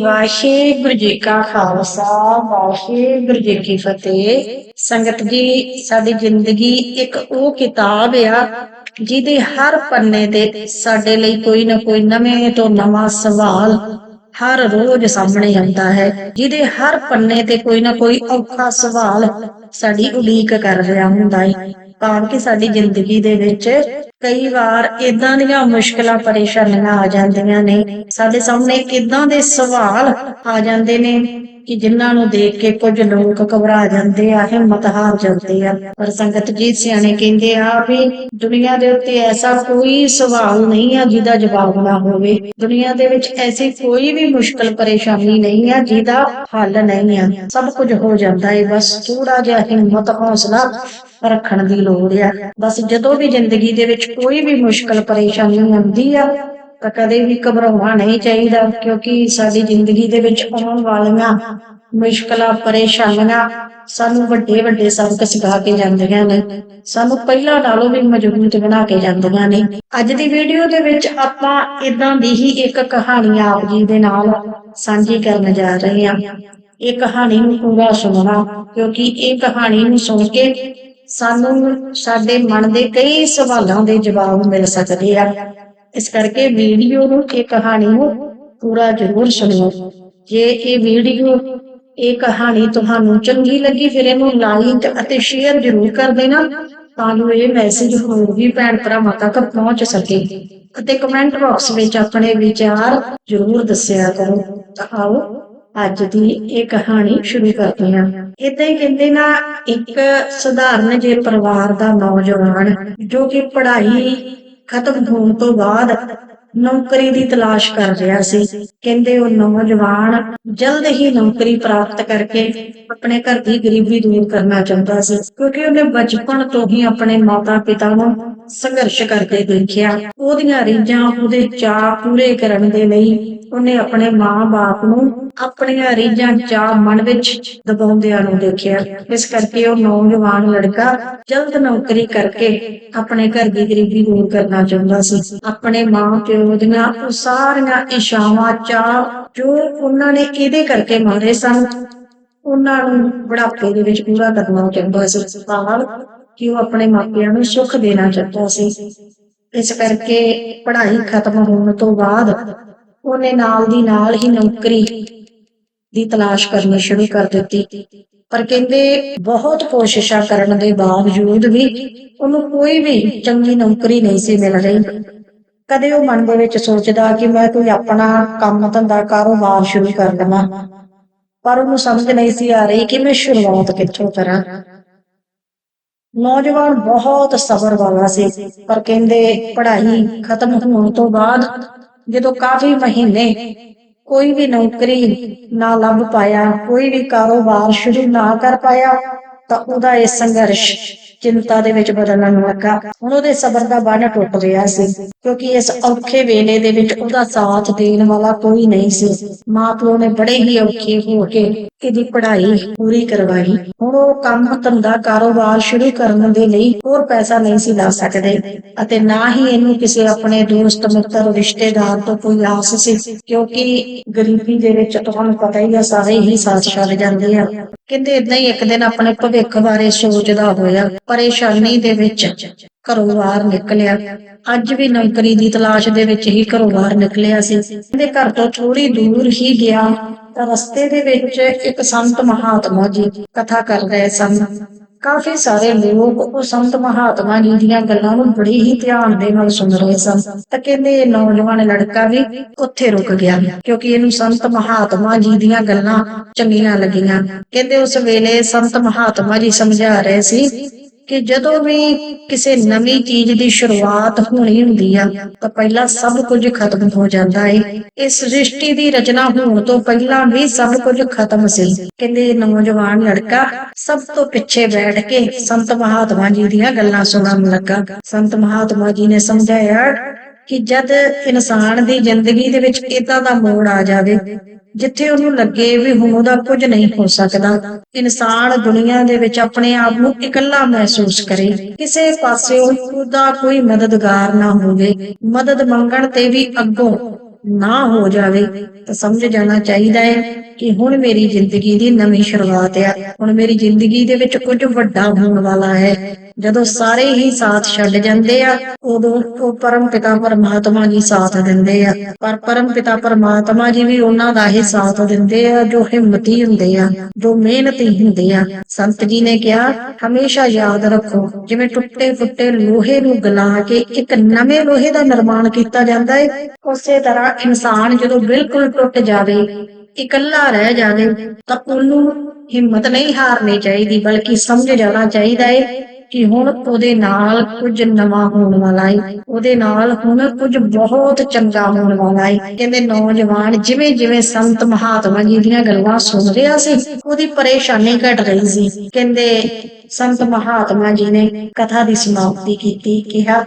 ਵਾਹਿਗੁਰੂ ਜੀ ਕਾ ਖਾਲਸਾ, ਵਾਹਿਗੁਰੂ ਜੀ ਕੀ ਫਤਿਹ। ਸੰਗਤ ਜੀ, ਸਾਡੀ ਜ਼ਿੰਦਗੀ ਇੱਕ ਉਹ ਕਿਤਾਬ ਆ, ਜਿਹਦੇ ਹਰ ਪੰਨੇ ਤੇ ਸਾਡੇ ਲਈ ਕੋਈ ਨਾ ਕੋਈ ਨਵੇਂ ਤੋਂ ਨਵਾਂ ਸਵਾਲ ਹਰ ਰੋਜ਼ ਸਾਹਮਣੇ ਆਉਂਦਾ ਹੈ, ਜਿਹਦੇ ਹਰ ਪੰਨੇ ਤੇ ਕੋਈ ਨਾ ਕੋਈ ਔਖਾ ਸਵਾਲ ਸਾਡੀ ਉਡੀਕ ਕਰ ਰਿਹਾ ਹੁੰਦਾ ਹੈ। ਭਾਵ ਕਿ ਸਾਡੀ ਜ਼ਿੰਦਗੀ ਦੇ ਵਿੱਚ ਕਈ ਵਾਰ ਇਦਾਂ ਦੀਆਂ ਮੁਸ਼ਕਲਾਂ, ਪਰੇਸ਼ਾਨੀਆਂ ਆ ਜਾਂਦੀਆਂ ਨੇ। ਸਾਡੇ ਸਾਹਮਣੇ ਇਦਾਂ ਦੇ ਸਵਾਲ ਆ ਜਾਂਦੇ ਨੇ। ਕਿ ਜਿਨ੍ਹਾਂ ਨੂੰ ਦੇਖ ਕੇ ਕੁਝ ਲੋਕ ਘਬਰਾ ਜਾਂਦੇ ਆ, ਹਿੰਮਤ ਹਾਰ ਜਾਂਦੇ ਆ। ਪਰ ਸੰਗਤ ਜੀ ਸਿਆਣੇ ਕਹਿੰਦੇ ਆ ਵੀ ਦੁਨੀਆ ਦੇ ਉੱਤੇ ਐਸਾ ਕੋਈ ਸਵਾਲ ਨਹੀਂ ਆ ਜਿਹਦਾ ਜਵਾਬ ਨਾ ਹੋਵੇ। ਦੁਨੀਆ ਦੇ ਵਿੱਚ ਐਸੀ ਕੋਈ ਵੀ ਮੁਸ਼ਕਲ ਪਰੇਸ਼ਾਨੀ ਨਹੀਂ ਆ ਜਿਹਦਾ ਹੱਲ ਨਹੀਂ ਆ। ਸਭ ਕੁਝ ਹੋ ਜਾਂਦਾ ਏ, ਬਸ ਥੋੜਾ ਜਿਹਾ ਹਿੰਮਤ, ਹੌਸਲਾ ਰੱਖਣ ਦੀ ਲੋੜ ਆ। ਬਸ ਜਦੋਂ ਵੀ ਜ਼ਿੰਦਗੀ ਦੇ ਵਿੱਚ ਕੋਈ ਵੀ ਮੁਸ਼ਕਲ, ਪਰੇਸ਼ਾਨੀ ਆਉਂਦੀ ਆ ਤਾਂ ਕਦੇ ਵੀ ਘਬਰਾਉਣਾ ਨਹੀਂ ਚਾਹੀਦਾ, ਕਿਉਂਕਿ ਸਾਡੀ ਜ਼ਿੰਦਗੀ ਦੇ ਵਿੱਚ ਆਉਣ ਵਾਲੀਆਂ ਮੁਸ਼ਕਲਾਂ, ਪਰੇਸ਼ਾਨੀਆਂ ਸਾਨੂੰ ਵੱਡੇ ਵੱਡੇ ਸਬਕ ਸਿਖਾ ਕੇ ਜਾਂਦੀਆਂ ਨੇ। ਸਾਨੂੰ ਪਹਿਲਾਂ ਨਾਲੋਂ ਵੀ ਮਜ਼ਬੂਤ ਬਣਾ ਕੇ ਜਾਂਦੀਆਂ ਨੇ। ਅੱਜ ਦੀ ਵੀਡੀਓ ਦੇ ਵਿੱਚ ਆਪਾਂ ਇਦਾਂ ਦੀ ਹੀ ਇੱਕ ਕਹਾਣੀ ਆਪ ਜੀ ਦੇ ਨਾਲ ਸਾਂਝੀ ਕਰਨ ਜਾ ਰਹੇ ਹਾਂ। ਇਹ ਕਹਾਣੀ ਨੂੰ ਪੂਰਾ ਸੁਣਨਾ, ਕਿਉਂਕਿ ਇਹ ਕਹਾਣੀ ਨੂੰ ਸੁਣ ਕੇ ਸਾਨੂੰ ਸਾਡੇ ਮਨ ਦੇ ਕਈ ਸਵਾਲਾਂ ਦੇ ਜਵਾਬ ਮਿਲ ਸਕਦੇ ਆ। ਇਸ ਕਰਕੇ ਵੀਡੀਓ ਨੂੰ ਇਹ ਕਹਾਣੀ ਨੂੰ ਪੂਰਾ ਜ਼ਰੂਰ ਸੁਣਿਓ। ਜੇ ਇਹ ਵੀਡੀਓ, ਇਹ ਕਹਾਣੀ ਤੁਹਾਨੂੰ ਚੰਗੀ ਲੱਗੀ, ਫਿਰ ਇਹਨੂੰ ਲਾਈਕ ਅਤੇ ਸ਼ੇਅਰ ਜ਼ਰੂਰ ਕਰ ਦੇਣਾ, ਤਾਂ ਜੋ ਇਹ ਮੈਸੇਜ ਹੋਰ ਵੀ ਭੈਣ ਭਰਾਵਾਂ ਤੱਕ ਪਹੁੰਚ ਸਕੇ। ਅਤੇ ਕਮੈਂਟ ਬਾਕਸ ਵਿੱਚ ਆਪਣੇ ਵਿਚਾਰ ਜ਼ਰੂਰ ਦੱਸਿਆ ਕਰੋ। ਤਾਂ ਆਓ, ਅੱਜ ਦੀ ਇਹ ਕਹਾਣੀ ਸ਼ੁਰੂ ਕਰਦੇ ਹਾਂ। ਇਦਾਂ ਹੀ ਕਹਿੰਦੇ ਨਾ, ਇੱਕ ਸਧਾਰਨ ਜੇ ਪਰਿਵਾਰ ਦਾ ਨੌਜਵਾਨ, ਜੋ ਕਿ ਪੜ੍ਹਾਈ ਖਤਮ ਹੋਣ ਤੋਂ ਬਾਅਦ ਨੌਕਰੀ ਦੀ ਤਲਾਸ਼ ਕਰ ਰਿਹਾ ਸੀ। ਕਹਿੰਦੇ ਉਹ ਨੌਜਵਾਨ ਜਲਦ ਹੀ ਨੌਕਰੀ ਪ੍ਰਾਪਤ ਕਰਕੇ ਆਪਣੇ ਘਰ ਦੀ ਗਰੀਬੀ ਦੂਰ ਕਰਨਾ ਚਾਹੁੰਦਾ ਸੀ, ਕਿਉਂਕਿ ਉਹਨੇ ਬਚਪਨ ਤੋਂ ਹੀ ਆਪਣੇ ਮਾਤਾ-ਪਿਤਾ ਨੂੰ ਸੰਘਰਸ਼ ਕਰਦੇ ਦੇਖਿਆ। ਉਹਦੀਆਂ ਰੀਝਾਂ ਉਹਦੇ ਚਾਅ ਪੂਰੇ ਕਰਨ ਦੇ ਲਈ ਉਹਨੇ ਆਪਣੇ ਮਾਂ-ਬਾਪ ਨੂੰ ਆਪਣੀਆਂ ਰੀਝਾਂ ਚਾਅ ਮਨ ਵਿੱਚ ਦਬਾਉਂਦਿਆਂ ਨੂੰ ਦੇਖਿਆ। ਇਸ ਕਰਕੇ ਉਹ ਨੌਜਵਾਨ ਲੜਕਾ ਜਲਦ ਨੌਕਰੀ ਕਰਕੇ ਆਪਣੇ ਘਰ ਦੀ ਗਰੀਬੀ ਦੂਰ ਕਰਨਾ ਚਾਹੁੰਦਾ ਸੀ। ਆਪਣੇ ਮਾਂ-ਪਿਓ ਦੀਆਂ ਉਹ ਸਾਰੀਆਂ ਇਸ਼ਾਵਾਂ ਚਾਅ ਜੋ ਉਹਨਾਂ ਨੇ ਇਹਦੇ ਕਰਕੇ ਮਾਰੇ ਸਨ, ਉਹਨਾਂ ਨੂੰ ਬੁਢਾਪੇ ਦੇ ਵਿੱਚ ਪੂਰਾ ਕਰਨਾ ਚਾਹੁੰਦਾ ਸੀ। ਭਾਵ ਕਿ ਉਹ ਆਪਣੇ ਮਾਪਿਆਂ ਨੂੰ ਸੁੱਖ ਦੇਣਾ ਚਾਹੁੰਦਾ ਸੀ। ਇਸ ਕਰਕੇ ਪੜ੍ਹਾਈ ਖਤਮ ਹੋਣ ਤੋਂ ਬਾਅਦ ਉਹਨੇ ਨਾਲ ਦੀ ਨਾਲ ਹੀ ਨੌਕਰੀ ਦੀ ਤਲਾਸ਼ ਕਰਨੀ ਸ਼ੁਰੂ ਕਰ ਦਿੱਤੀ। ਪਰ ਕਹਿੰਦੇ ਬਹੁਤ ਕੋਸ਼ਿਸ਼ਾਂ ਕਰਨ ਦੇ ਬਾਵਜੂਦ ਵੀ ਉਹਨੂੰ ਕੋਈ ਵੀ ਚੰਗੀ ਨੌਕਰੀ ਨਹੀਂ ਸੀ ਮਿਲ ਰਹੀ। ਕਦੇ ਉਹ ਮਨ ਦੇ ਵਿੱਚ ਸੋਚਦਾ ਕਿ ਮੈਂ ਕੋਈ ਆਪਣਾ ਕੰਮ ਧੰਦਾ ਕਾਰੋਬਾਰ ਸ਼ੁਰੂ ਕਰ ਲਵਾਂ। ਪਰ ਉਹਨੂੰ ਸਮਝ ਨਹੀਂ ਸੀ ਆ ਰਹੀ ਕਿ ਮੈਂ ਸ਼ੁਰੂਆਤ ਕਿੱਥੋਂ ਕਰਾਂ। ਨੌਜਵਾਨ ਬਹੁਤ ਸਬਰ ਵਾਲਾ ਸੀ, ਪਰ ਕਹਿੰਦੇ ਪੜ੍ਹਾਈ ਖਤਮ ਹੋਣ ਤੋਂ ਬਾਅਦ ਜਦੋਂ ਕਾਫੀ ਮਹੀਨੇ ਕੋਈ ਵੀ ਨੌਕਰੀ ਨਾ ਲੱਭ ਪਾਇਆ, ਕੋਈ ਵੀ ਕਾਰੋਬਾਰ ਸ਼ੁਰੂ ਨਾ ਕਰ ਪਾਇਆ, ਤਾਂ ਉਹਦਾ ਇਹ ਸੰਘਰਸ਼ ਚਿੰਤਾ ਦੇ ਵਿੱਚ ਬਦਲਣ ਲੱਗਾ। ਹੁਣ ਉਹਦੇ ਸਬਰ ਦਾ ਬਾਣਾ ਟੁੱਟ ਰਿਹਾ ਸੀ, ਕਿਉਂਕਿ ਇਸ ਔਖੇ ਵੇਲੇ ਦੇ ਵਿੱਚ ਉਹਦਾ ਸਾਥ ਦੇਣ ਵਾਲਾ ਕੋਈ ਨਹੀਂ ਸੀ। ਮਾਪਿਓ ਨੇ ਬੜੇ ਹੀ ਔਖੇ ਹੋ ਕੇ ਇਹਦੀ ਪੜ੍ਹਾਈ ਪੂਰੀ ਕਰਵਾਈ। ਹੁਣ ਉਹ ਕੰਮ ਧੰਦਾ ਕਾਰੋਬਾਰ ਸ਼ੁਰੂ ਕਰਨ ਦੇ ਲਈ ਹੋਰ ਪੈਸਾ ਨਹੀਂ ਸੀ ਲਾ ਸਕਦੇ, ਅਤੇ ਨਾ ਹੀ ਇਹਨੂੰ ਕਿਸੇ ਆਪਣੇ ਦੋਸਤ, ਮਿੱਤਰ, ਰਿਸ਼ਤੇਦਾਰ ਤੋਂ ਕੋਈ ਆਸ ਸੀ, ਕਿਉਂਕਿ ਗਰੀਬੀ ਦੇ ਵਿੱਚ ਤੁਹਾਨੂੰ ਪਤਾ ਹੀ ਆ, ਸਾਰੇ ਹੀ ਸਾਥ ਛੱਡ ਜਾਂਦੇ ਆ। ਕਹਿੰਦੇ ਇਦਾਂ ਹੀ ਇੱਕ ਦਿਨ ਆਪਣੇ ਭਵਿੱਖ ਬਾਰੇ ਸੋਚਦਾ ਹੋਇਆ, ਪਰੇਸ਼ਾਨੀ ਦੇ ਵਿੱਚ ਘਰੋਂ ਬਾਹਰ ਨਿਕਲਿਆ। ਅੱਜ ਵੀ ਨੌਕਰੀ ਦੀ ਤਲਾਸ਼ ਦੇ ਵਿੱਚ ਹੀ ਘਰੋਂ ਬਾਹਰ ਨਿਕਲਿਆ ਸੀ। ਇਹਦੇ ਘਰ ਤੋਂ ਥੋੜੀ ਦੂਰ ਹੀ ਗਿਆ। ਤਾਂ ਰਸਤੇ ਦੇ ਵਿੱਚ ਇੱਕ ਸੰਤ ਮਹਾਤਮਾ ਜੀ ਕਥਾ ਕਰ ਰਹੇ ਸਨ। ਕਾਫੀ ਸਾਰੇ ਲੋਕ ਉਹ ਸੰਤ ਮਹਾਤਮਾ ਜੀ ਦੀਆਂ ਗੱਲਾਂ ਨੂੰ ਬੜੇ ਹੀ ਧਿਆਨ ਦੇ ਨਾਲ ਸੁਣ ਰਹੇ ਸਨ ਤਾਂ ਕਹਿੰਦੇ ਇਹ ਨੌਜਵਾਨ ਲੜਕਾ ਵੀ ਉੱਥੇ ਰੁਕ ਗਿਆ ਕਿਉਂਕਿ ਇਹਨੂੰ ਸੰਤ ਮਹਾਤਮਾ ਜੀ ਦੀਆਂ ਗੱਲਾਂ ਚੰਗੀਆਂ ਲੱਗੀਆਂ। ਕਹਿੰਦੇ ਉਸ ਵੇਲੇ ਸੰਤ ਮਹਾਤਮਾ ਜੀ ਸਮਝਾ ਰਹੇ ਸੀ ਕਿ ਜਦੋਂ ਵੀ ਕਿਸੇ ਨਵੀਂ ਚੀਜ਼ ਦੀ ਸ਼ੁਰੂਆਤ ਹੋਣੀ ਹੁੰਦੀ ਆ, ਤਾਂ ਪਹਿਲਾਂ ਸਭ ਕੁਝ ਖਤਮ ਹੋ ਜਾਂਦਾ ਏ। ਇਸ ਸ੍ਰਿਸ਼ਟੀ ਦੀ ਰਚਨਾ ਹੋਣ ਤੋਂ ਪਹਿਲਾਂ ਵੀ ਸਭ ਕੁਝ ਖਤਮ ਸੀ। ਕਹਿੰਦੇ ਨੌਜਵਾਨ ਲੜਕਾ ਸਭ ਤੋਂ ਪਿੱਛੇ ਬੈਠ ਕੇ ਸੰਤ ਮਹਾਤਮਾ ਜੀ ਦੀਆਂ ਗੱਲਾਂ ਸੁਣਨ ਲੱਗਾ। ਸੰਤ ਮਹਾਤਮਾ ਜੀ ਨੇ ਸਮਝਾਇਆ ਕਿ ਜਦ ਇਨਸਾਨ ਦੀ ਜ਼ਿੰਦਗੀ ਦੇ ਵਿੱਚ ਇਦਾਂ ਦਾ ਮੋੜ ਆ ਜਾਵੇ, ਜਿੱਥੇ ਉਹਨੂੰ ਲੱਗੇ ਵੀ ਹੁਣ ਉਹਦਾ ਕੁਝ ਨਹੀਂ ਹੋ ਸਕਦਾ, ਇਨਸਾਨ ਦੁਨੀਆ ਦੇ ਵਿੱਚ ਆਪਣੇ ਆਪ ਨੂੰ ਇਕੱਲਾ ਮਹਿਸੂਸ ਕਰੇ। ਕਿਸੇ ਪਾਸੇ ਉਹਦਾ ਕੋਈ ਮਦਦਗਾਰ ਨਾ ਹੋਵੇ, ਮਦਦ ਮੰਗਣ ਤੇ ਵੀ ਅੱਗੋਂ ਨਾ ਹੋ ਜਾਵੇ, ਤਾਂ ਸਮਝ ਜਾਣਾ ਚਾਹੀਦਾ ਹੈ ਕਿ ਹੁਣ ਮੇਰੀ ਜ਼ਿੰਦਗੀ ਦੀ ਨਵੀਂ ਸ਼ੁਰੂਆਤ ਆ। ਹੁਣ ਮੇਰੀ ਜ਼ਿੰਦਗੀ ਦੇ ਵਿੱਚ ਕੁਝ ਵੱਡਾ ਹੋਣ ਵਾਲਾ ਹੈ। ਜਦੋਂ ਸਾਰੇ ਹੀ ਸਾਥ ਛੱਡ ਜਾਂਦੇ ਆ, ਉਦੋਂ ਉਹ ਪਰਮ ਪਿਤਾ ਪਰਮਾਤਮਾ ਜੀ ਸਾਥ ਦਿੰਦੇ ਆ। ਪਰ ਪਰਮ ਪਿਤਾ ਪਰਮਾਤਮਾ ਜੀ ਵੀ ਉਹਨਾਂ ਦਾ ਹੀ ਸਾਥ ਦਿੰਦੇ ਆ, ਜੋ ਹਿੰਮਤੀ ਹੁੰਦੇ ਆ, ਜੋ ਮਿਹਨਤੀ ਹੁੰਦੇ ਆ। ਸੰਤ ਜੀ ਨੇ ਕਿਹਾ, ਹਮੇਸ਼ਾ ਯਾਦ ਰੱਖੋ, ਜਿਵੇਂ ਟੁੱਟੇ ਫੁੱਟੇ ਲੋਹੇ ਨੂੰ ਗਲਾ ਕੇ ਇੱਕ ਨਵੇਂ ਲੋਹੇ ਦਾ ਨਿਰਮਾਣ ਕੀਤਾ ਜਾਂਦਾ ਹੈ ਉਸੇ ਤਰ੍ਹਾਂ ਇਨਸਾਨ ਜਦੋਂ ਬਿਲਕੁਲ ਟੁੱਟ ਜਾਵੇ, ਇਕੱਲਾ ਰਹਿ ਜਾਵੇ, ਤਾਂ ਉਹਨੂੰ ਹਿੰਮਤ ਨਹੀਂ ਹਾਰਨੀ ਚਾਹੀਦੀ, ਬਲਕਿ ਸਮਝ ਜਾਣਾ ਚਾਹੀਦਾ ਹੈ ਕਿ ਹੁਣ ਉਹਦੇ ਨਾਲ ਕੁਝ ਨਵਾਂ ਹੋਣ ਵਾਲਾ ਹੈ ਉਹਦੇ ਨਾਲ ਹੁਣ ਕੁਝ ਬਹੁਤ ਚੰਗਾ ਹੋਣ ਵਾਲਾ ਹੈ ਕਹਿੰਦੇ ਨੌਜਵਾਨ ਜਿਵੇਂ ਜਿਵੇਂ ਸੰਤ ਮਹਾਤਮਾ ਜੀ ਦੀਆਂ ਗੱਲਾਂ ਸੁਣ ਰਿਹਾ ਸੀ, ਉਹਦੀ ਪਰੇਸ਼ਾਨੀ ਘਟ ਰਹੀ ਸੀ। ਕਹਿੰਦੇ ਸੰਤ ਮਹਾਤਮਾ ਜੀ ਨੇ ਕਥਾ ਦੀ ਸਮਾਪਤੀ ਕੀਤੀ, ਕਿਹਾ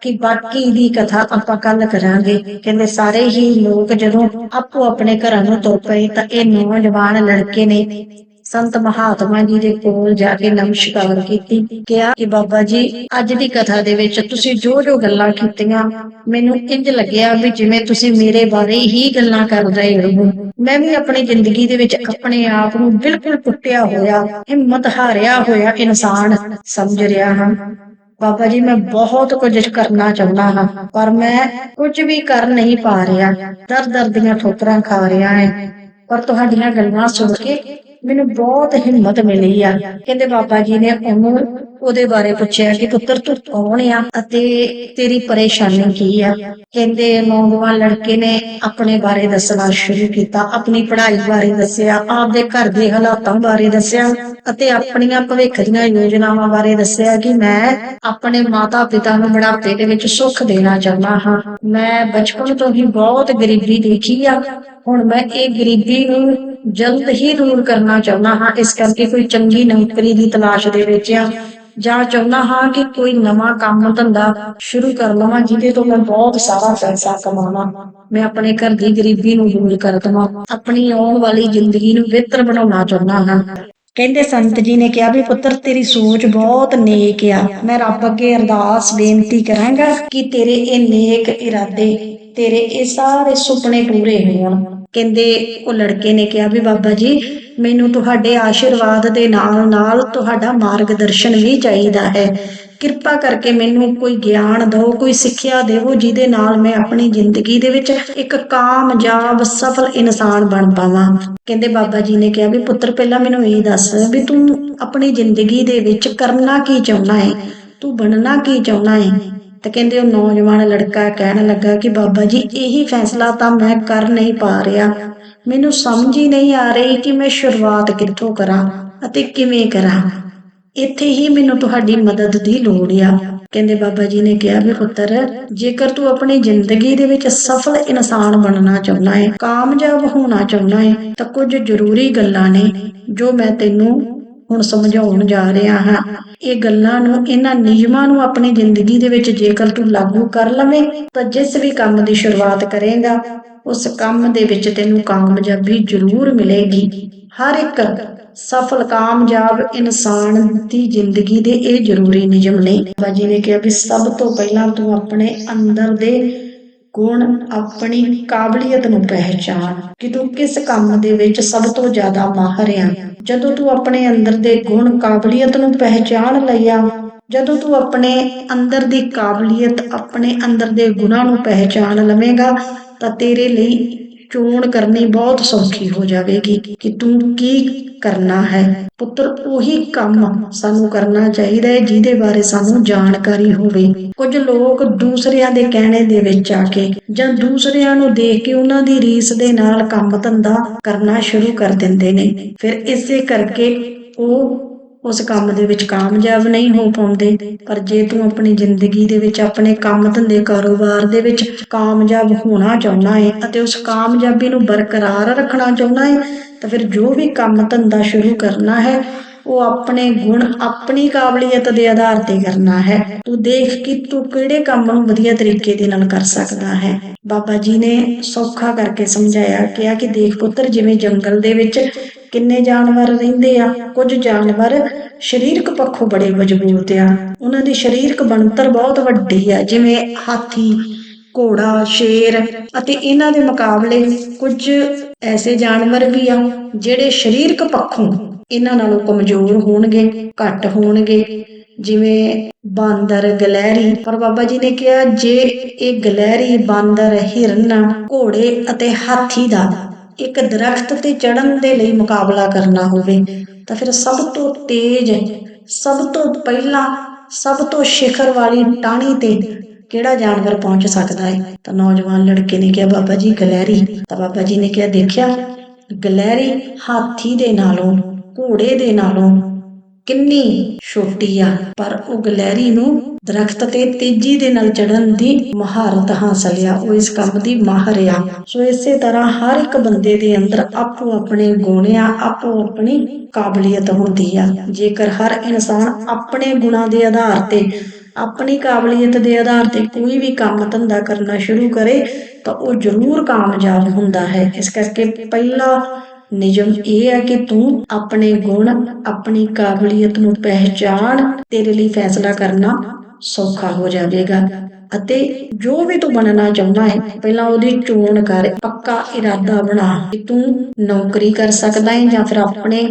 ਕਿ ਬਾਕੀ ਦੀ ਕਥਾ ਆਪਾਂ ਕੱਲ ਕਰਾਂਗੇ। ਕਹਿੰਦੇ ਸਾਰੇ ਹੀ ਲੋਕ ਜਦੋਂ ਆਪੋ ਆਪਣੇ ਘਰਾਂ ਨੂੰ ਤੁਰ ਪਏ ਤਾਂ ਇਹ ਨੌਜਵਾਨ ਲੜਕੇ ਨੇ ਸੰਤ ਮਹਾਤਮਾ ਜੀ ਦੇ ਕੋਲ ਜਾ ਕੇ ਨਮਸਕਾਰ ਕੀਤੀ। ਕਿਹਾ ਕਿ ਬਾਬਾ ਜੀ, ਅੱਜ ਦੀ ਕਥਾ ਦੇ ਵਿੱਚ ਤੁਸੀਂ ਜੋ ਜੋ ਗੱਲਾਂ ਕੀਤੀਆਂ, ਮੈਨੂੰ ਇੰਜ ਲੱਗਿਆ ਵੀ ਜਿਵੇਂ ਤੁਸੀਂ ਮੇਰੇ ਬਾਰੇ ਹੀ ਗੱਲਾਂ ਕਰ ਰਹੇ ਹੋ। ਮੈਂ ਵੀ ਆਪਣੀ ਜ਼ਿੰਦਗੀ ਦੇ ਵਿੱਚ ਆਪਣੇ ਆਪ ਨੂੰ ਬਿਲਕੁਲ ਟੁੱਟਿਆ ਹੋਇਆ, ਹਿੰਮਤ ਹਾਰਿਆ ਹੋਇਆ ਇਨਸਾਨ ਸਮਝ ਰਿਹਾ ਹਾਂ। ਬਾਬਾ ਜੀ, ਮੈਂ ਬਹੁਤ ਕੁਝ ਕਰਨਾ ਚਾਹੁੰਦਾ ਹਾਂ, ਪਰ ਮੈਂ ਕੁਝ ਵੀ ਕਰ ਨਹੀਂ ਪਾ ਰਿਹਾ। ਦਰ ਦਰ ਦੀਆਂ ਠੋਕਰਾਂ ਖਾ ਰਿਹਾ ਹਾਂ। ਪਰ ਤੁਹਾਡੀਆਂ ਗੱਲਾਂ ਸੁਣ ਕੇ ਮੈਨੂੰ ਬਹੁਤ ਹਿੰਮਤ ਮਿਲੀ ਆ ਕਹਿੰਦੇ ਬਾਬਾ ਜੀ ਨੇ ਉਹਨੂੰ ਉਹਦੇ ਬਾਰੇ ਪੁੱਛਿਆ ਕਿ ਪੁੱਤਰ ਤੂੰ ਕੌਣ ਆ ਅਤੇ ਤੇਰੀ ਪਰੇਸ਼ਾਨੀ ਕੀ ਆ? ਕਹਿੰਦੇ ਨੌਜਵਾਨ ਲੜਕੇ ਨੇ ਆਪਣੇ ਬਾਰੇ ਦੱਸਣਾ ਸ਼ੁਰੂ ਕੀਤਾ, ਆਪਣੀ ਪੜ੍ਹਾਈ ਬਾਰੇ ਦੱਸਿਆ, ਆਪਦੇ ਘਰ ਦੇ ਹਾਲਾਤਾਂ ਬਾਰੇ ਦੱਸਿਆ ਅਤੇ ਆਪਣੀਆਂ ਭਵਿੱਖ ਦੀਆਂ ਯੋਜਨਾਵਾਂ ਬਾਰੇ ਦੱਸਿਆ ਕਿ ਮੈਂ ਆਪਣੇ ਮਾਤਾ ਪਿਤਾ ਨੂੰ ਬੁਢਾਪੇ ਦੇ ਵਿੱਚ ਸੁੱਖ ਦੇਣਾ ਚਾਹੁੰਦਾ ਹਾਂ। ਮੈਂ ਬਚਪਨ ਤੋਂ ਹੀ ਬਹੁਤ ਗਰੀਬੀ ਦੇਖੀ ਆ। ਹੁਣ ਮੈਂ ਇਹ ਗਰੀਬੀ ਨੂੰ ਜਲਦ ਹੀ ਦੂਰ ਕਰਨਾ ਚਾਹੁੰਦਾ ਹਾਂ, ਇਸ ਕਰਕੇ ਕੋਈ ਚੰਗੀ ਨੌਕਰੀ ਦੀ ਤਲਾਸ਼ ਦੇ ਵਿੱਚ ਆ ਜਾਂ ਚਾਹੁੰਦਾ ਹਾਂ ਕਿ ਕੋਈ ਨਵਾਂ ਕੰਮ ਧੰਦਾ ਸ਼ੁਰੂ ਕਰ ਲਵਾਂ, ਜਿਹਦੇ ਤੋਂ ਮੈਂ ਬਹੁਤ ਸਾਰਾ ਪੈਸਾ ਕਮਾਵਾਂ। ਮੈਂ ਆਪਣੇ ਘਰ ਦੀ ਗਰੀਬੀ ਨੂੰ ਦੂਰ ਕਰ ਦਵਾਂ। ਆਪਣੀ ਆਉਣ ਵਾਲੀ ਜ਼ਿੰਦਗੀ ਨੂੰ ਬਿਹਤਰ ਬਣਾਉਣਾ ਚਾਹੁੰਦਾ ਹਾਂ। ਕਹਿੰਦੇ ਸੰਤ ਜੀ ਨੇ ਕਿਹਾ ਵੀ, ਪੁੱਤਰ, ਤੇਰੀ ਸੋਚ ਬਹੁਤ ਨੇਕ ਆ। ਮੈਂ ਰੱਬ ਅੱਗੇ ਅਰਦਾਸ ਬੇਨਤੀ ਕਰਾਂਗਾ ਕਿ ਤੇਰੇ ਇਹ ਨੇਕ ਇਰਾਦੇ, ਤੇਰੇ ਇਹ ਸਾਰੇ ਸੁਪਨੇ ਪੂਰੇ ਹੋਣ। ਕਹਿੰਦੇ ਉਹ ਲੜਕੇ ਨੇ ਕਿਹਾ ਵੀ ਬਾਬਾ ਜੀ, ਮੈਨੂੰ ਤੁਹਾਡੇ ਆਸ਼ੀਰਵਾਦ ਦੇ ਨਾਲ ਨਾਲ ਤੁਹਾਡਾ ਮਾਰਗਦਰਸ਼ਨ ਵੀ ਚਾਹੀਦਾ ਹੈ। ਕਿਰਪਾ ਕਰਕੇ ਮੈਨੂੰ ਕੋਈ ਗਿਆਨ ਦਿਓ, ਕੋਈ ਸਿੱਖਿਆ ਦਿਓ ਜਿਹਦੇ ਨਾਲ ਮੈਂ ਆਪਣੀ ਜ਼ਿੰਦਗੀ ਦੇ ਵਿੱਚ ਇੱਕ ਕਾਮਯਾਬ ਸਫਲ ਇਨਸਾਨ ਬਣ ਪਾਵਾਂ। ਕਹਿੰਦੇ ਬਾਬਾ ਜੀ ਨੇ ਕਿਹਾ ਵੀ ਪੁੱਤਰ, ਪਹਿਲਾਂ ਮੈਨੂੰ ਇਹ ਦੱਸ ਵੀ ਤੂੰ ਆਪਣੀ ਜ਼ਿੰਦਗੀ ਦੇ ਵਿੱਚ ਕਰਨਾ ਕੀ ਚਾਹੁੰਦਾ ਹੈ ਤੂੰ ਬਣਨਾ ਕੀ ਚਾਹੁੰਦਾ ਹੈ ਤੇ ਕਹਿੰਦੇ ਉਹ ਨੌਜਵਾਨ ਲੜਕਾ ਕਹਿਣ ਲੱਗਾ ਕਿ ਬਾਬਾ ਜੀ, ਇਹੀ ਫੈਸਲਾ ਤਾਂ ਮੈਂ ਕਰ ਨਹੀਂ ਪਾ ਰਿਹਾ। ਮੈਨੂੰ ਸਮਝ ਹੀ ਨਹੀਂ ਆ ਰਹੀ ਕਿ ਮੈਂ ਸ਼ੁਰੂਆਤ ਕਿੱਥੋਂ ਕਰਾਂ ਅਤੇ ਕਿਵੇਂ ਕਰਾਂ। ਇੱਥੇ ਹੀ ਮੈਨੂੰ ਤੁਹਾਡੀ ਮਦਦ ਦੀ ਲੋੜ ਆ। ਕਹਿੰਦੇ ਬਾਬਾ ਜੀ ਨੇ ਕਿਹਾ ਵੀ ਪੁੱਤਰ, ਜੇਕਰ ਤੂੰ ਆਪਣੀ ਜ਼ਿੰਦਗੀ ਦੇ ਵਿੱਚ ਸਫਲ ਇਨਸਾਨ ਬਣਨਾ ਚਾਹੁੰਦਾ ਹੈ ਕਾਮਯਾਬ ਹੋਣਾ ਚਾਹੁੰਦਾ ਹੈ ਤਾਂ ਕੁਝ ਜ਼ਰੂਰੀ ਗੱਲਾਂ ਨੇ ਜੋ ਮੈਂ ਤੈਨੂੰ ਹੁਣ ਸਮਝਾਉਣ ਜਾ ਰਿਹਾ ਹਾਂ। ਇਹ ਗੱਲਾਂ ਨੂੰ, ਇਹਨਾਂ ਨਿਯਮਾਂ ਨੂੰ ਆਪਣੀ ਜ਼ਿੰਦਗੀ ਦੇ ਵਿੱਚ ਜੇਕਰ ਤੂੰ ਲਾਗੂ ਕਰ ਲਵੇਂ, ਤਾਂ ਜਿਸ ਵੀ ਕੰਮ ਦੀ ਸ਼ੁਰੂਆਤ ਕਰੇਗਾ, ਉਸ ਕੰਮ ਦੇ ਵਿੱਚ ਤੈਨੂੰ ਕਾਮਯਾਬੀ ਜ਼ਰੂਰ ਮਿਲੇਗੀ। ਹਰ ਇੱਕ ਸਫਲ, ਕਾਮਯਾਬ ਇਨਸਾਨ ਦੀ ਜ਼ਿੰਦਗੀ ਦੇ ਇਹ ਜ਼ਰੂਰੀ ਨਿਯਮ ਨੇ। ਬਾਬਾ ਜੀ ਨੇ ਕਿਹਾ ਵੀ ਸਭ ਤੋਂ ਪਹਿਲਾਂ ਤੂੰ ਆਪਣੇ ਅੰਦਰ ਦੇ ਗੁਣ ਆਪਣੀ ਕਾਬਲੀਅਤ ਨੂੰ ਪਹਿਚਾਨ ਕਿ ਤੂੰ ਕਿਸ ਕੰਮ ਦੇ ਵਿੱਚ ਸਭ ਤੋਂ ਜ਼ਿਆਦਾ ਮਾਹਰ ਆ। ਜਦੋਂ ਤੂੰ ਆਪਣੇ ਅੰਦਰ ਦੇ ਗੁਣ ਕਾਬਲੀਅਤ ਨੂੰ ਪਹਿਚਾਨ ਲਿਆ ਜਦੋਂ ਤੂੰ ਆਪਣੇ ਅੰਦਰ ਦੀ ਕਾਬਲੀਅਤ ਆਪਣੇ ਅੰਦਰ ਦੇ ਗੁਣਾਂ ਨੂੰ ਪਹਿਚਾਨ ਲਵੇਂਗਾ, ਤਾਂ ਤੇਰੇ ਲਈ ਚੋਣ ਕਰਨੀ ਬਹੁਤ ਸੌਖੀ ਹੋ ਜਾਵੇਗੀ ਕਿ ਤੂੰ ਕੀ ਕਰਨਾ ਹੈ। ਪੁੱਤਰ, ਉਹੀ ਕੰਮ ਸਾਨੂੰ ਕਰਨਾ ਚਾਹੀਦਾ ਹੈ ਜਿਹਦੇ ਬਾਰੇ ਸਾਨੂੰ ਜਾਣਕਾਰੀ ਹੋਵੇ। ਕੁਝ ਲੋਕ ਦੂਸਰਿਆਂ ਦੇ ਕਹਿਣੇ ਦੇ ਵਿੱਚ ਆ ਕੇ ਜਾਂ ਦੂਸਰਿਆਂ ਨੂੰ ਦੇਖ ਕੇ ਉਹਨਾਂ ਦੀ ਰੀਸ ਦੇ ਨਾਲ ਕੰਮ ਧੰਦਾ ਕਰਨਾ ਸ਼ੁਰੂ ਕਰ ਦਿੰਦੇ ਨੇ। ਫਿਰ ਇਸੇ ਕਰਕੇ ਉਹ ਉਸ ਕੰਮ ਦੇ ਵਿੱਚ ਕਾਮਯਾਬ ਨਹੀਂ ਹੋ ਪਾਉਂਦੇ। ਪਰ ਜੇ ਤੂੰ ਆਪਣੀ ਜ਼ਿੰਦਗੀ ਦੇ ਵਿੱਚ ਆਪਣੇ ਕੰਮ ਧੰਦੇ ਕਾਰੋਬਾਰ ਦੇ ਵਿੱਚ ਕਾਮਯਾਬ ਹੋਣਾ ਚਾਹੁੰਦਾ ਹੈ ਅਤੇ ਉਸ ਕਾਮਯਾਬੀ ਨੂੰ ਬਰਕਰਾਰ ਰੱਖਣਾ ਚਾਹੁੰਦਾ ਹੈ ਤਾਂ ਫਿਰ ਜੋ ਵੀ ਕੰਮ ਧੰਦਾ ਸ਼ੁਰੂ ਕਰਨਾ ਹੈ, ਉਹ ਆਪਣੇ ਗੁਣ ਆਪਣੀ ਕਾਬਲੀਅਤ ਦੇ ਆਧਾਰ ਤੇ ਕਰਨਾ ਹੈ। ਤੂੰ ਦੇਖ ਕਿ ਤੂੰ ਕਿਹੜੇ ਕੰਮ ਨੂੰ ਵਧੀਆ ਤਰੀਕੇ ਦੇ ਨਾਲ ਕਰ ਸਕਦਾ ਹੈ। ਬਾਬਾ ਜੀ ਨੇ ਸੌਖਾ ਕਰਕੇ ਸਮਝਾਇਆ, ਕਿਹਾ ਕਿ ਦੇਖ ਪੁੱਤਰ, ਜਿਵੇਂ ਜੰਗਲ ਦੇ ਵਿੱਚ ਕਿੰਨੇ ਜਾਨਵਰ ਰਹਿੰਦੇ ਆ? ਕੁਝ ਜਾਨਵਰ ਸਰੀਰਕ ਪੱਖੋਂ ਬੜੇ ਮਜ਼ਬੂਤ ਆ। ਉਹਨਾਂ ਦੀ ਸਰੀਰਕ ਬਣਤਰ ਬਹੁਤ ਵੱਡੀ ਆ, ਜਿਵੇਂ ਹਾਥੀ, ਘੋੜਾ, ਸ਼ੇਰ ਅਤੇ ਇਹਨਾਂ ਦੇ ਮੁਕਾਬਲੇ ਕੁਝ ਐਸੇ ਜਾਨਵਰ ਵੀ ਆ, ਜਿਹੜੇ ਸਰੀਰਕ ਪੱਖੋਂ ਇਹਨਾਂ ਨਾਲੋਂ ਕਮਜ਼ੋਰ ਹੋਣਗੇ, ਘੱਟ ਹੋਣਗੇ। ਜਿਵੇਂ ਬਾਂਦਰ ਗਲਹਿਰੀ ਪਰ ਬਾਬਾ ਜੀ ਨੇ ਕਿਹਾ, ਜੇ ਇਹ ਗਲਹਿਰੀ ਬਾਂਦਰ, ਹਿਰਨ, ਘੋੜੇ ਅਤੇ ਹਾਥੀ ਦਾ ਇੱਕ ਦਰਖਤ ਤੇ ਚੜਨ ਦੇ ਲਈ ਮੁਕਾਬਲਾ ਕਰਨਾ ਹੋਵੇ, ਤਾਂ ਫਿਰ ਸਭ ਤੋਂ ਤੇਜ਼, ਸਭ ਤੋਂ ਪਹਿਲਾਂ, ਸਭ ਤੋਂ ਸਿਖਰ ਵਾਲੀ ਟਾਹਣੀ ਤੇ ਕਿਹੜਾ ਜਾਨਵਰ ਪਹੁੰਚ ਸਕਦਾ ਹੈ? ਤਾਂ ਨੌਜਵਾਨ ਲੜਕੇ ਨੇ ਕਿਹਾ, ਬਾਬਾ ਜੀ ਗਲਹਿਰੀ ਤਾਂ ਬਾਬਾ ਜੀ ਨੇ ਕਿਹਾ, ਦੇਖਿਆ ਗਲਹਿਰੀ ਹਾਥੀ ਦੇ ਨਾਲੋਂ, ਘੋੜੇ ਦੇ ਨਾਲੋਂ ਕਿੰਨੀ ਛੋਟੀ ਆ, ਪਰ ਉਹ ਗਲਹਿਰੀ ਨੂੰ ਦਰਖਤ ਤੇ ਤੇਜ਼ੀ ਦੇ ਨਾਲ ਚੜਨ ਦੀ ਮਹਾਰਤ ਹਾਸਲ ਆ ਉਹ ਇਸ ਕੰਮ ਦੀ ਮਾਹਰ ਆ। ਸੋ ਇਸੇ ਤਰ੍ਹਾਂ ਹਰ ਇੱਕ ਬੰਦੇ ਦੇ ਅੰਦਰ ਆਪੋ ਆਪਣੇ ਗੁਣ ਆ, ਆਪੋ ਆਪਣੀ ਕਾਬਲੀਅਤ ਹੁੰਦੀ ਆ। ਜੇਕਰ ਹਰ ਇਨਸਾਨ ਆਪਣੇ ਗੁਣਾਂ ਦੇ ਆਧਾਰ ਤੇ, ਆਪਣੀ ਕਾਬਲੀਅਤ ਦੇ ਆਧਾਰ ਤੇ ਕੋਈ ਵੀ ਕੰਮ ਧੰਦਾ ਕਰਨਾ ਸ਼ੁਰੂ ਕਰੇ, ਤਾਂ ਉਹ ਜ਼ਰੂਰ ਕਾਮਯਾਬ ਹੁੰਦਾ ਹੈ। ਇਸ ਕਰਕੇ ਪਹਿਲਾ ਨਿਯਮ ਇਹ ਹੈ ਕਿ ਤੂੰ ਆਪਣੇ ਗੁਣ, ਆਪਣੀ ਕਾਬਲੀਅਤ ਨੂੰ ਪਹਿਚਾਣ, ਤੇਰੇ ਲਈ ਫੈਸਲਾ ਕਰਨਾ ਸੌਖਾ ਹੋ ਜਾਵੇਗਾ। ਅਤੇ ਜੋ ਵੀ ਤੂੰ ਬਣਨਾ ਚਾਹੁੰਦਾ ਹੈ, ਪਹਿਲਾਂ ਉਹਦੀ ਚੋਣ ਕਰ, ਪੱਕਾ ਇਰਾਦਾ ਬਣਾ ਕਿ ਤੂੰ ਨੌਕਰੀ ਕਰ ਸਕਦਾ ਹੈ ਜਾਂ ਫਿਰ ਆਪਣੇ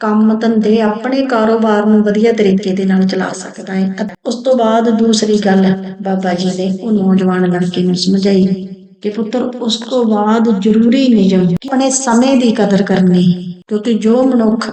ਕੰਮ ਧੰਦੇ, ਆਪਣੇ ਕਾਰੋਬਾਰ ਨੂੰ ਵਧੀਆ ਤਰੀਕੇ ਦੇ ਨਾਲ ਚਲਾ ਸਕਦਾ ਹੈ। ਉਸ ਤੋਂ ਬਾਅਦ ਦੂਸਰੀ ਗੱਲ ਬਾਬਾ ਜੀ ਨੇ ਉਹ ਨੌਜਵਾਨ ਲੜਕੇ ਨੂੰ ਸਮਝਾਈ। ਕਿ ਪੁੱਤਰ, ਉਸ ਤੋਂ ਬਾਅਦ ਜ਼ਰੂਰੀ ਨਿਯਮ ਆਪਣੇ ਸਮੇਂ ਦੀ ਕਦਰ ਕਰਨੀ। ਕਿਉਂਕਿ ਜੋ ਮਨੁੱਖ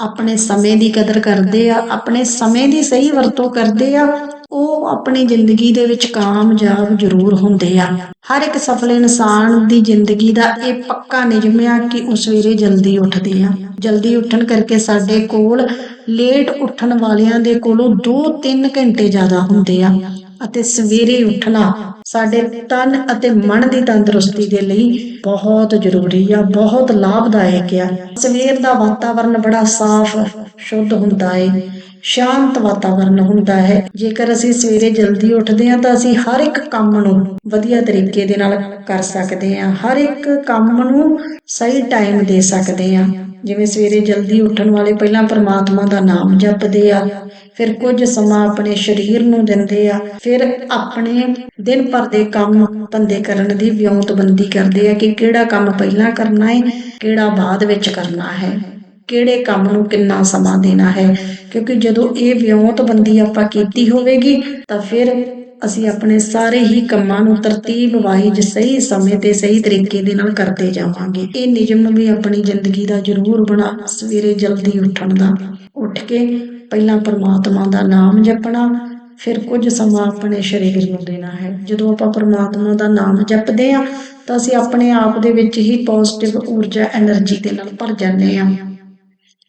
ਆਪਣੇ ਸਮੇਂ ਦੀ ਕਦਰ ਕਰਦੇ ਆ, ਆਪਣੇ ਸਮੇਂ ਦੀ ਸਹੀ ਵਰਤੋਂ ਕਰਦੇ ਆ, ਉਹ ਆਪਣੀ ਜ਼ਿੰਦਗੀ ਦੇ ਵਿੱਚ ਕਾਮਯਾਬ ਜ਼ਰੂਰ ਹੁੰਦੇ ਆ। ਹਰ ਇੱਕ ਸਫਲ ਇਨਸਾਨ ਦੀ ਜ਼ਿੰਦਗੀ ਦਾ ਇਹ ਪੱਕਾ ਨਿਯਮ ਆ ਕਿ ਉਹ ਸਵੇਰੇ ਜਲਦੀ ਉੱਠਦੇ ਆ। ਜਲਦੀ ਉੱਠਣ ਕਰਕੇ ਸਾਡੇ ਕੋਲ ਲੇਟ ਉੱਠਣ ਵਾਲਿਆਂ ਦੇ ਕੋਲੋਂ 2-3 ਘੰਟੇ ਜ਼ਿਆਦਾ ਹੁੰਦੇ ਆ। ਅਤੇ ਸਵੇਰੇ ਉੱਠਣਾ ਸਾਡੇ ਤਨ ਅਤੇ ਮਨ ਦੀ ਤੰਦਰੁਸਤੀ ਦੇ ਲਈ ਬਹੁਤ ਜ਼ਰੂਰੀ ਆ, ਬਹੁਤ ਲਾਭਦਾਇਕ ਆ। ਸਵੇਰ ਦਾ ਵਾਤਾਵਰਨ ਬੜਾ ਸਾਫ਼, ਸ਼ੁੱਧ ਹੁੰਦਾ ਹੈ ਸ਼ਾਂਤ ਵਾਤਾਵਰਨ ਹੁੰਦਾ ਹੈ। ਜੇਕਰ ਅਸੀਂ ਸਵੇਰੇ ਜਲਦੀ ਉੱਠਦੇ ਹਾਂ ਤਾਂ ਅਸੀਂ ਹਰ ਇੱਕ ਕੰਮ ਨੂੰ ਵਧੀਆ ਤਰੀਕੇ ਦੇ ਨਾਲ ਕਰ ਸਕਦੇ ਹਾਂ, ਹਰ ਇੱਕ ਕੰਮ ਨੂੰ ਸਹੀ ਟਾਈਮ ਦੇ ਸਕਦੇ ਹਾਂ। ਜਿਵੇਂ ਸਵੇਰੇ ਜਲਦੀ ਉੱਠਣ ਵਾਲੇ ਪਹਿਲਾਂ ਪ੍ਰਮਾਤਮਾ ਦਾ ਨਾਮ ਜਪਦੇ ਆ, ਫਿਰ ਕੁਝ ਸਮਾਂ ਆਪਣੇ ਸਰੀਰ ਨੂੰ ਦਿੰਦੇ ਆ ਫਿਰ ਆਪਣੇ ਦਿਨ ਭਰ ਦੇ ਕੰਮ ਧੰਦੇ ਕਰਨ ਦੀ ਵਿਉਂਤਬੰਦੀ ਕਰਦੇ ਆ ਕਿ ਕਿਹੜਾ ਕੰਮ ਪਹਿਲਾਂ ਕਰਨਾ ਹੈ ਕਿਹੜਾ ਬਾਅਦ ਵਿੱਚ ਕਰਨਾ ਹੈ। ਕਿਹੜੇ ਕੰਮ ਨੂੰ ਕਿੰਨਾ ਸਮਾਂ ਦੇਣਾ ਹੈ। ਕਿਉਂਕਿ ਜਦੋਂ ਇਹ ਵਿਉਂਤਬੰਦੀ ਆਪਾਂ ਕੀਤੀ ਹੋਵੇਗੀ, ਤਾਂ ਫਿਰ ਅਸੀਂ ਆਪਣੇ ਸਾਰੇ ਹੀ ਕੰਮਾਂ ਨੂੰ ਤਰਤੀਬ ਵਾਈਜ਼ ਸਹੀ ਸਮੇਂ ਤੇ ਸਹੀ ਤਰੀਕੇ ਦੇ ਨਾਲ ਕਰਦੇ ਜਾਵਾਂਗੇ। ਇਹ ਨਿਯਮ ਵੀ ਆਪਣੀ ਜ਼ਿੰਦਗੀ ਦਾ ਜ਼ਰੂਰ ਬਣਾ, ਸਵੇਰੇ ਜਲਦੀ ਉੱਠਣ ਦਾ। ਉੱਠ ਕੇ ਪਹਿਲਾਂ ਪਰਮਾਤਮਾ ਦਾ ਨਾਮ ਜਪਣਾ ਫਿਰ ਕੁਝ ਸਮਾਂ ਆਪਣੇ ਸਰੀਰ ਨੂੰ ਦੇਣਾ ਹੈ। ਜਦੋਂ ਆਪਾਂ ਪਰਮਾਤਮਾ ਦਾ ਨਾਮ ਜਪਦੇ ਆ ਤਾਂ ਅਸੀਂ ਆਪਣੇ ਆਪ ਦੇ ਵਿੱਚ ਹੀ ਪੋਜ਼ਿਟਿਵ ਊਰਜਾ એનર્ਜੀ ਦੇ ਨਾਲ ਭਰ ਜਾਂਦੇ ਆ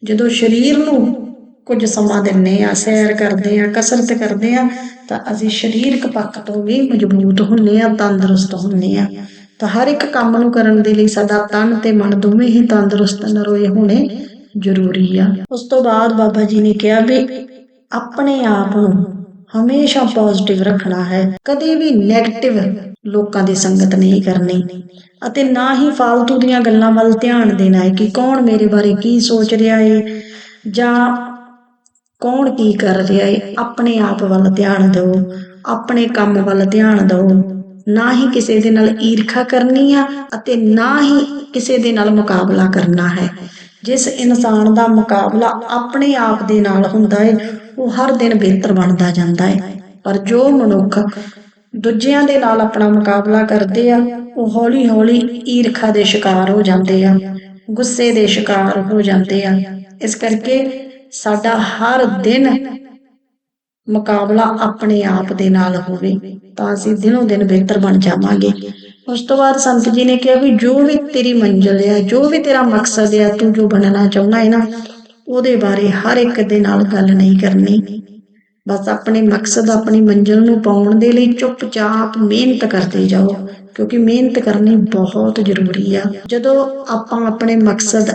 ਜਦੋਂ ਸਰੀਰ ਨੂੰ ਕੁਝ ਸਮਾਂ ਦਿੰਨੇ ਆ ਸੈਰ ਕਰਦੇ ਆ ਕਸਰਤ ਕਰਦੇ ਆ ਤਾਂ ਅਸੀਂ ਸਰੀਰਕ ਪੱਖ ਤੋਂ ਵੀ ਮਜ਼ਬੂਤ ਹੁੰਨੇ ਆ ਤੰਦਰੁਸਤ ਹੁੰਨੇ ਆ ਤਾਂ ਹਰ ਇੱਕ ਕੰਮ ਨੂੰ ਕਰਨ ਦੇ ਲਈ ਸਾਡਾ ਤਨ ਤੇ ਮਨ ਦੋਵੇਂ ਹੀ ਤੰਦਰੁਸਤ ਨਰੋਏ ਹੋਣੇ ਜ਼ਰੂਰੀ ਆ। ਉਸ ਤੋਂ ਬਾਅਦ ਬਾਬਾ ਜੀ ਨੇ ਕਿਹਾ ਵੀ ਆਪਣੇ ਆਪ ਨੂੰ ਹਮੇਸ਼ਾ ਪੋਜ਼ਿਟਿਵ ਰੱਖਣਾ ਹੈ। ਕਦੇ ਵੀ 네ਗੇਟਿਵ ਲੋਕਾਂ ਦੀ ਸੰਗਤ ਨਹੀਂ ਕਰਨੀ। ਅਤੇ ਨਾ ਹੀ ਫालतू ਦੀਆਂ ਗੱਲਾਂ ਵੱਲ ਧਿਆਨ ਦੇਣਾ ਹੈ ਕਿ ਕੌਣ ਮੇਰੇ ਬਾਰੇ ਕੀ ਸੋਚ ਰਿਹਾ ਹੈ ਜਾਂ ਕੌਣ ਕੀ ਕਰ ਰਿਹਾ ਹੈ ਆਪਣੇ ਆਪ ਵੱਲ ਧਿਆਨ ਦਿਓ। ਆਪਣੇ ਕੰਮ ਵੱਲ ਧਿਆਨ ਦਿਓ। ਨਾ ਹੀ ਕਿਸੇ ਦੇ ਨਾਲ ਈਰਖਾ ਕਰਨੀ ਆ ਅਤੇ ਨਾ ਹੀ ਕਿਸੇ ਦੇ ਨਾਲ ਮੁਕਾਬਲਾ ਕਰਨਾ ਹੈ। ਜਿਸ ਇਨਸਾਨ ਦਾ ਮੁਕਾਬਲਾ ਆਪਣੇ ਆਪ ਦੇ ਨਾਲ ਹੁੰਦਾ ਹੈ ਉਹ ਹਰ ਦਿਨ ਬਿਹਤਰ ਬਣਦਾ ਜਾਂਦਾ ਹੈ ਪਰ ਜੋ ਮਨੁੱਖ ਦੂਜਿਆਂ ਦੇ ਨਾਲ ਆਪਣਾ ਮੁਕਾਬਲਾ ਕਰਦੇ ਆ, ਉਹ ਹੌਲੀ-ਹੌਲੀ ਈਰਖਾ ਦੇ ਸ਼ਿਕਾਰ ਹੋ ਜਾਂਦੇ ਆ, ਗੁੱਸੇ ਦੇ ਸ਼ਿਕਾਰ ਹੋ ਜਾਂਦੇ ਆ। ਇਸ ਕਰਕੇ ਸਾਡਾ ਹਰ ਦਿਨ ਮੁਕਾਬਲਾ ਆਪਣੇ ਆਪ ਦੇ ਨਾਲ ਹੋਵੇ, ਤਾਂ ਅਸੀਂ ਦਿਨੋਂ ਦਿਨ ਬਿਹਤਰ ਬਣ ਜਾਵਾਂਗੇ। ਉਸ ਤੋਂ ਬਾਅਦ ਸੰਤ ਜੀ ਨੇ ਕਿਹਾ ਵੀ ਜੋ ਵੀ ਤੇਰੀ ਮੰਜ਼ਿਲ ਹੈ, ਜੋ ਵੀ ਤੇਰਾ ਮਕਸਦ ਹੈ, ਤੂੰ ਜੋ ਬਣਨਾ ਚਾਹੁੰਦਾ ਹੈ ਨਾ, ਉਹਦੇ ਬਾਰੇ ਹਰ ਇੱਕ ਦੇ ਨਾਲ ਗੱਲ ਨਹੀਂ ਕਰਨੀ। ਬਸ ਆਪਣੇ ਮਕਸਦ, ਆਪਣੀ ਮੰਜ਼ਿਲ ਨੂੰ ਪਾਉਣ ਦੇ ਲਈ ਚੁੱਪਚਾਪ ਮਿਹਨਤ ਕਰਦੇ ਜਾਓ, ਕਿਉਂਕਿ ਮਿਹਨਤ ਕਰਨੀ ਬਹੁਤ ਜ਼ਰੂਰੀ ਆ। ਜਦੋਂ ਆਪਾਂ ਆਪਣੇ ਮਕਸਦ,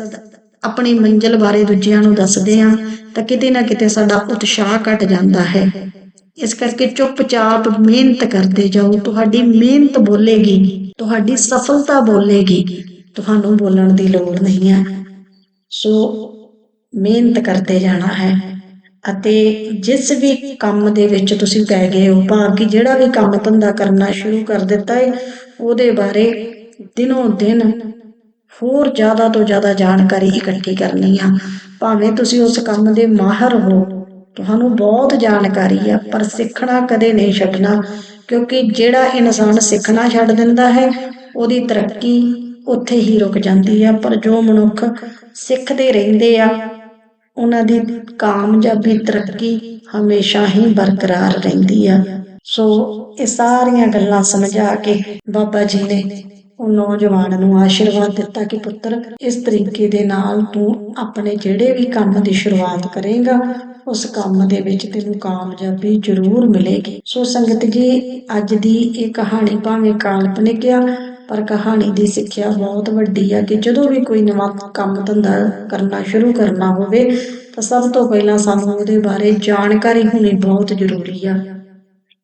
ਆਪਣੀ ਮੰਜ਼ਿਲ ਬਾਰੇ ਦੂਜਿਆਂ ਨੂੰ ਦੱਸਦੇ ਆ ਤਾਂ ਕਿਤੇ ਨਾ ਕਿਤੇ ਸਾਡਾ ਉਤਸ਼ਾਹ ਘਟ ਜਾਂਦਾ ਹੈ। ਇਸ ਕਰਕੇ ਚੁੱਪਚਾਪ ਮਿਹਨਤ ਕਰਦੇ ਜਾਓ। ਤੁਹਾਡੀ ਮਿਹਨਤ ਬੋਲੇਗੀ, ਤੁਹਾਡੀ ਸਫਲਤਾ ਬੋਲੇਗੀ। ਤੁਹਾਨੂੰ ਬੋਲਣ ਦੀ ਲੋੜ ਨਹੀਂ ਹੈ। ਸੋ ਮਿਹਨਤ ਕਰਦੇ ਜਾਣਾ ਹੈ ਅਤੇ ਜਿਸ ਵੀ ਕੰਮ ਦੇ ਵਿੱਚ ਤੁਸੀਂ ਪੈ ਗਏ ਹੋ, ਭਾਵ ਕਿ ਜਿਹੜਾ ਵੀ ਕੰਮ ਧੰਦਾ ਕਰਨਾ ਸ਼ੁਰੂ ਕਰ ਦਿੱਤਾ ਹੈ ਉਹਦੇ ਬਾਰੇ ਦਿਨੋਂ ਦਿਨ ਹੋਰ ਜ਼ਿਆਦਾ ਤੋਂ ਜ਼ਿਆਦਾ ਜਾਣਕਾਰੀ ਇਕੱਠੀ ਕਰਨੀ ਆ। ਭਾਵੇਂ ਤੁਸੀਂ ਉਸ ਕੰਮ ਦੇ ਮਾਹਰ ਹੋ ਤੁਹਾਨੂੰ ਬਹੁਤ ਜਾਣਕਾਰੀ ਆ, ਪਰ ਸਿੱਖਣਾ ਕਦੇ ਨਹੀਂ ਛੱਡਣਾ, ਕਿਉਂਕਿ ਜਿਹੜਾ ਇਨਸਾਨ ਸਿੱਖਣਾ ਛੱਡ ਦਿੰਦਾ ਹੈ, ਉਹਦੀ ਤਰੱਕੀ ਉੱਥੇ ਹੀ ਰੁਕ ਜਾਂਦੀ ਆ, ਪਰ ਜੋ ਮਨੁੱਖ ਸਿੱਖਦੇ ਰਹਿੰਦੇ ਆ, ਉਹਨਾਂ ਦੀ ਕਾਮਯਾਬੀ ਤਰੱਕੀ ਹਮੇਸ਼ਾ ਹੀ ਬਰਕਰਾਰ ਰਹਿੰਦੀ ਆ। ਸੋ ਇਹ ਸਾਰੀਆਂ ਗੱਲਾਂ ਸਮਝਾ ਕੇ ਬਾਬਾ ਜੀ ਨੇ ਉਹ ਨੌਜਵਾਨ ਨੂੰ ਆਸ਼ੀਰਵਾਦ ਦਿੱਤਾ ਕਿ ਪੁੱਤਰ, ਇਸ ਤਰੀਕੇ ਦੇ ਨਾਲ ਤੂੰ ਆਪਣੇ ਜਿਹੜੇ ਵੀ ਕੰਮ ਦੀ ਸ਼ੁਰੂਆਤ ਕਰੇਗਾ ਉਸ ਕੰਮ ਦੇ ਵਿੱਚ ਤੈਨੂੰ ਕਾਮਯਾਬੀ ਜ਼ਰੂਰ ਮਿਲੇਗੀ। ਸੋ ਸੰਗਤ ਜੀ, ਅੱਜ ਦੀ ਇਹ ਕਹਾਣੀ ਭਾਵੇਂ ਕਾਲਪਨਿਕ ਆ ਪਰ ਕਹਾਣੀ ਦੀ ਸਿੱਖਿਆ ਬਹੁਤ ਵੱਡੀ ਆ ਕਿ ਜਦੋਂ ਵੀ ਕੋਈ ਨਵਾਂ ਕੰਮ ਧੰਦਾ ਕਰਨਾ ਸ਼ੁਰੂ ਕਰਨਾ ਹੋਵੇ, ਤਾਂ ਸਭ ਤੋਂ ਪਹਿਲਾਂ ਸਾਨੂੰ ਉਹਦੇ ਬਾਰੇ ਜਾਣਕਾਰੀ ਹੋਣੀ ਬਹੁਤ ਜ਼ਰੂਰੀ ਆ।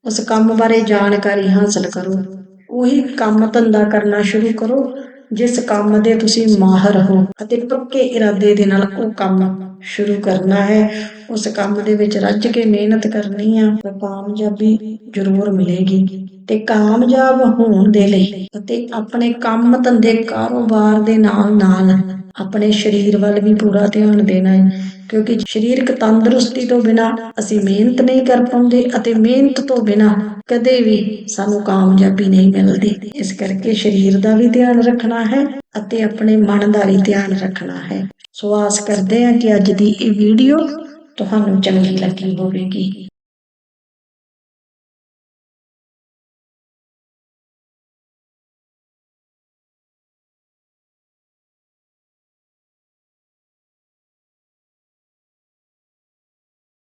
ਉਸ ਕੰਮ ਬਾਰੇ ਜਾਣਕਾਰੀ ਹਾਸਲ ਕਰੋ। ਉਹੀ ਕੰਮ ਧੰਦਾ ਕਰਨਾ ਸ਼ੁਰੂ ਕਰੋ, ਜਿਸ ਕੰਮ ਦੇ ਤੁਸੀਂ ਮਾਹਰ ਹੋ ਅਤੇ ਪੱਕੇ ਇਰਾਦੇ ਦੇ ਨਾਲ ਉਹ ਕੰਮ ਸ਼ੁਰੂ ਕਰਨਾ ਹੈ। ਉਸ ਕੰਮ ਦੇ ਵਿੱਚ ਰੱਜ ਕੇ ਮਿਹਨਤ ਕਰਨੀ ਆ, ਤਾਂ ਕਾਮਯਾਬੀ ਜ਼ਰੂਰ ਮਿਲੇਗੀ। ਤੇ ਕਾਮਯਾਬ ਹੋਣ ਦੇ ਲਈ ਅਤੇ ਆਪਣੇ ਕੰਮ ਧੰਦੇ ਕਾਰੋਬਾਰ ਦੇ ਨਾਲ ਨਾਲ ਆਪਣੇ ਸਰੀਰ ਵੱਲ ਵੀ ਪੂਰਾ ਧਿਆਨ ਦੇਣਾ ਹੈ। ਕਿਉਂਕਿ ਸਰੀਰਕ ਤੰਦਰੁਸਤੀ ਤੋਂ ਬਿਨਾ ਅਸੀਂ ਮਿਹਨਤ ਨਹੀਂ ਕਰ ਪਾਉਂਦੇ ਅਤੇ ਮਿਹਨਤ ਤੋਂ ਬਿਨਾ ਕਦੇ ਵੀ ਸਾਨੂੰ ਕਾਮਯਾਬੀ ਨਹੀਂ ਮਿਲਦੀ। ਇਸ ਕਰਕੇ ਸਰੀਰ ਦਾ ਵੀ ਧਿਆਨ ਰੱਖਣਾ ਹੈ ਅਤੇ ਆਪਣੇ ਮਨ ਦਾ ਵੀ ਧਿਆਨ ਰੱਖਣਾ ਹੈ। ਸੋ ਆਸ ਕਰਦੇ ਹਾਂ ਕਿ ਅੱਜ ਦੀ ਇਹ ਵੀਡੀਓ ਤੁਹਾਨੂੰ ਚੰਗੀ ਲੱਗੀ ਹੋਵੇਗੀ।